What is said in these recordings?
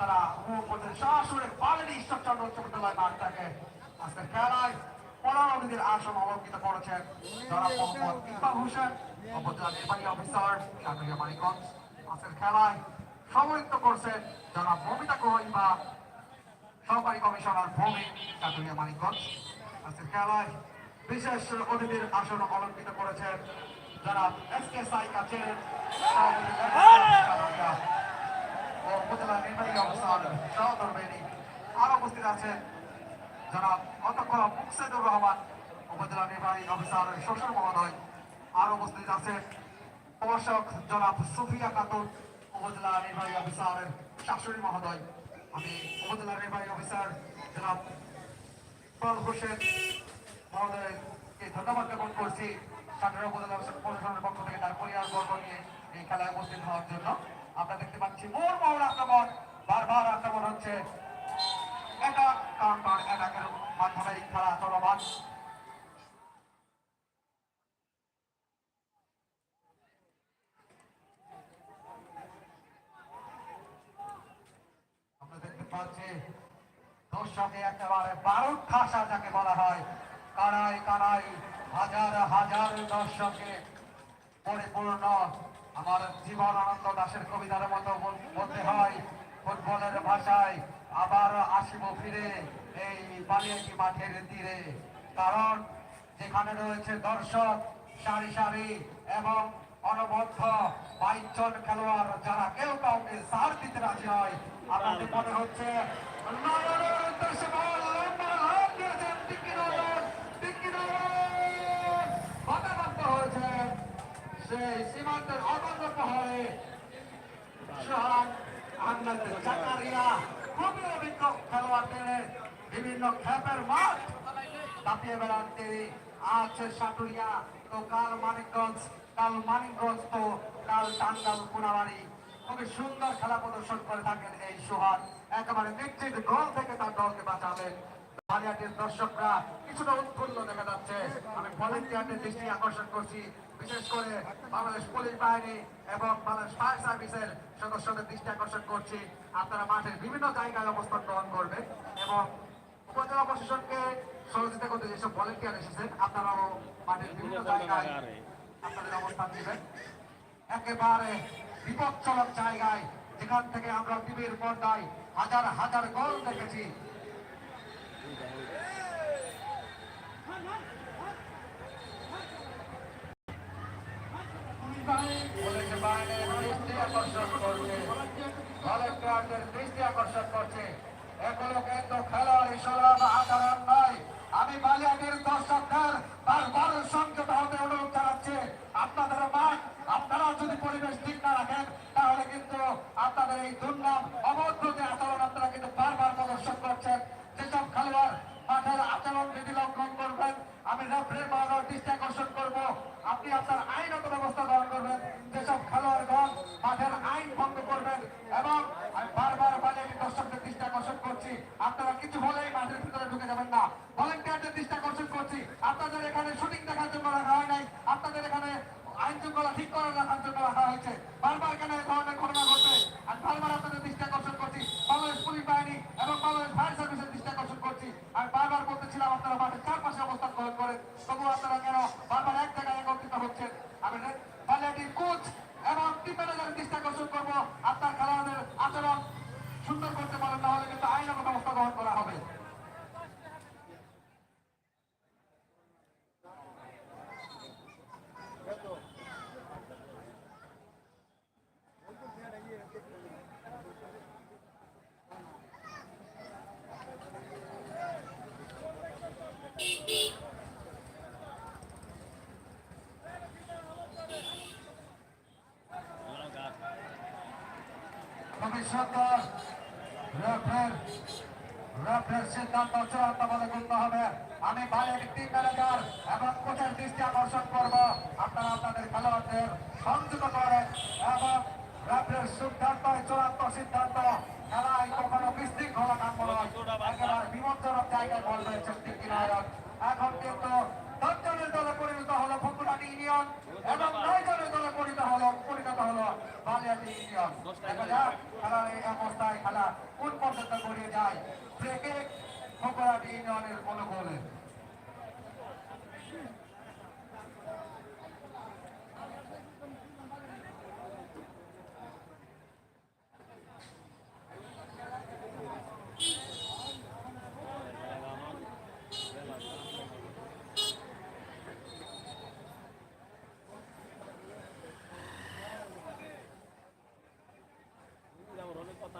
উপভোগ করছেন সরাসরি বাঙালি ঈশ্বরচন্দ্র উচ্চ বিদ্যালয় মাঠ থেকে আজকের খেলায় মিনিটের আসন অলঙ্কিত করেছেন জনাব মোহাম্মদ ইকবাল হোসেন উপজেলা নির্বাহী অফিসার সাগরিয়া মানিকগঞ্জ। আজকের খেলায় সমন্বিত করছেন জনাব মমিতা কোহিমা সহকারী কমিশনার ভূমি চাটুরিয়া মানিকগঞ্জ। আজকের খেলায় বিশেষ অতিথির আসন অলঙ্কিত করেছেন যারা এস কে সাই কাছের ও উপজেলা নির্বাহী অফিসার সহধর্মিনী আর উপস্থিত আছেন যারা অধ্যক্ষ মুকসেদুর রহমান উপজেলা নির্বাহী অফিসার শ্বশুর মহোদয়। আর উপস্থিত আছেন প্রভাষক জনাব সুফিয়া খাতুন উপজেলা নির্বাহী অফিসারের শাশুড়ি মহোদয় আমি উপজেলা নির্বাহী অফিসার জনাব ইকবাল হোসেন মহোদয়কে ধন্যবাদ জ্ঞাপন করছি সাধারণ উপজেলা প্রশাসনের পক্ষ থেকে তার পরিবার বর্গ নিয়ে এই খেলায় উপস্থিত হওয়ার জন্য আমরা দেখতে পাচ্ছি মোর মোর আক্রমণ, বারবার আক্রমণ হচ্ছে। মাধ্যমে খেলা চলমান দর্শকে একেবারে বারুদ খাসা যাকে বলা হয়। কানাই কানাই, হাজার হাজার দর্শকে পরিপূর্ণ আমার জীবন আনন্দ দাসের কবিতার মতো বলতে হয়। ফুটবলের ভাষায় আবার আসিব ফিরে এই বালিয়াটি মাঠের তীরে। কারণ যেখানে রয়েছে দর্শক, সারি সারি এবং অনবদ্ধ বাইশ জন খেলোয়াড়, যারা কেউ কাউকে সার দিতে রাজি হয় আপনাদের মনে হচ্ছে সেই সীমান্তের আহমেদ জাকারিয়া খুবই আছে সাটুরিয়া তো কাল মানিকগঞ্জ কাল মানিকগঞ্জ তো কাল কোনাবাড়ি খুবই সুন্দর খেলা প্রদর্শন করে থাকেন এই সোহান একেবারে নিশ্চিত গোল থেকে তার দলকে বাঁচাবেন। বালিয়াটির দর্শকরা কিছুটা উৎফুল্ল দেখা যাচ্ছে। আমি ভলেন্টিয়ারদের দৃষ্টি আকর্ষণ করছি বিশেষ করে বাংলাদেশ পুলিশ বাহিনী এবং বাংলাদেশ ফায়ার সার্ভিসের সদস্যদের দৃষ্টি আকর্ষণ করছি। আপনারা মাঠের বিভিন্ন জায়গায় অবস্থান গ্রহণ করবেন এবং উপজেলা প্রশাসনকে সহযোগিতা করতে যেসব ভলেন্টিয়ার এসেছেন আপনারাও মাঠের বিভিন্ন জায়গায় আপনাদের অবস্থান নেবেন। একেবারে বিপজ্জনক জায়গায় যেখান থেকে আমরা টিভির পর্দায় হাজার হাজার গোল দেখেছি। দৃষ্টি আকর্ষণ করছে এগুলো কিন্তু খেলোয়াড় ইসলাম আচরণ নয় আমি বালিয়াটির দর্শকদের বারবার সংযত হতে অনুরোধ জানাচ্ছি আপনাদের মাঠ আপনারা যদি পরিবেশ ঠিক না রাখেন তাহলে কিন্তু আপনাদের এই দুর্নাম অবৈধ আচরণ আপনারা কিন্তু বারবার প্রদর্শন করছেন। খেলোয়াড় আচরণ বিধি লঙ্ঘন করবেন, আমি রেফারি বারবার দৃষ্টি আকর্ষণ করব। আপনি আপনার আইনত ব্যবস্থা গ্রহণ করবেন। যেসব খেলোয়াড়গণ মাঠের আইন ভঙ্গ করবেন এবং আমি বারবার বালিয়াটি দর্শকদের দৃষ্টি আকর্ষণ করছি। আপনারা কিছু হলেই মাঠের ভিতরে ঢুকে যাবেন না। ভলেন্টিয়ারদের দৃষ্টি আকর্ষণ করছি। আপনাদের এখানে শুটিং দেখার জন্য রাখা হয় নাই। আপনাদের এখানে আইন শৃঙ্খলা ঠিক করে রাখার জন্য রাখা হয়েছে। বারবার কেন এই ধরনের ঘটনা ঘটছে? আর বারবার আপনাদের দৃষ্টি আকর্ষণ করছি। বাংলাদেশ পুলিশ বাহিনী এবং বাংলাদেশ ফায়ার সার্ভিসের দৃষ্টি করছি। আমি বারবার বলতেছিলাম, আপনারা মাঠের চারপাশে অবস্থান গ্রহণ করেন। তবু আপনারা কেন বারবার এক জায়গায় একত্রিত হচ্ছেন। আমি বালিয়াটির কোচ এবং টিম ম্যানেজারের দৃষ্টি আকর্ষণ করব। আপনার খেলোয়াড়দের আচরণ সুন্দর করতে পারেন, তাহলে কিন্তু আইনগত অবস্থা গ্রহণ করা আমি বাইরের টিম ম্যানেজার এবং কোচের দৃষ্টি আকর্ষণ করব। আপনারা আপনাদের খেলোয়াড়দের সংযুক্ত করেন এবং রেফারের সিদ্ধান্ত, চূড়ান্ত সিদ্ধান্ত খেলায় কখনো বিশৃঙ্খলা কাম্য একেবারে বিপজ্জনক জায়গায় বল রয়েছে টিকি নায়ক। এখন কিন্তু দর্জনের দলে পরিণত হলো ফুকুরা বালিয়াটি ইউনিয়ন এবং নয় জনের দলে পরিণত হলো পরিণত হলো বালিয়াটি ইউনিয়ন দেখা খেলার এই অবস্থায় খেলা কোন পর্যন্ত গড়িয়ে যায়। ব্রেকে ফকরাটি ইউনিয়নের অনুকূলে আমার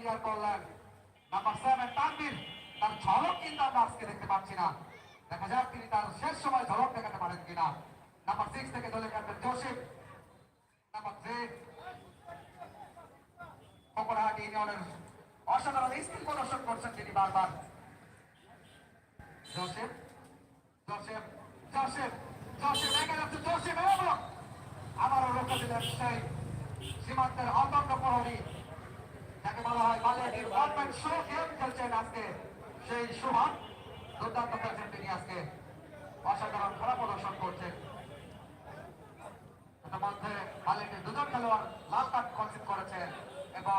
ক্লিয়ার করলেন। নাম্বার সেভেন তানবির তার ঝলক কিন্তু আমরা আজকে দেখতে পাচ্ছি না। দেখা যাক তিনি তার শেষ সময় ঝলক দেখাতে পারেন কিনা। নাম্বার সিক্স থেকে দলে ক্যাপ্টেন জোসেফ নাম্বার থ্রি কোকড়াহাটি ইউনিয়নের অসাধারণ স্কিল প্রদর্শন করছেন তিনি বারবার। জোসেফ জোসেফ জোসেফ জোসেফ দেখা যাচ্ছে জোসেফ আবারও রক্ষা দিলেন সেই সীমান্তের অন্তর্গ প্রহরী। বলা হয়, বাংলাদেশের গভর্নমেন্ট শো গেম খেলছেন আজকে সেই সুহান দুর্দান্ত খেলছেন তিনি আজকে অসাধারণ খেলা প্রদর্শন করছেন ইতিমধ্যে বাংলাদেশের দুজন খেলোয়াড় লাল কার্ড কনসিড করেছে এবং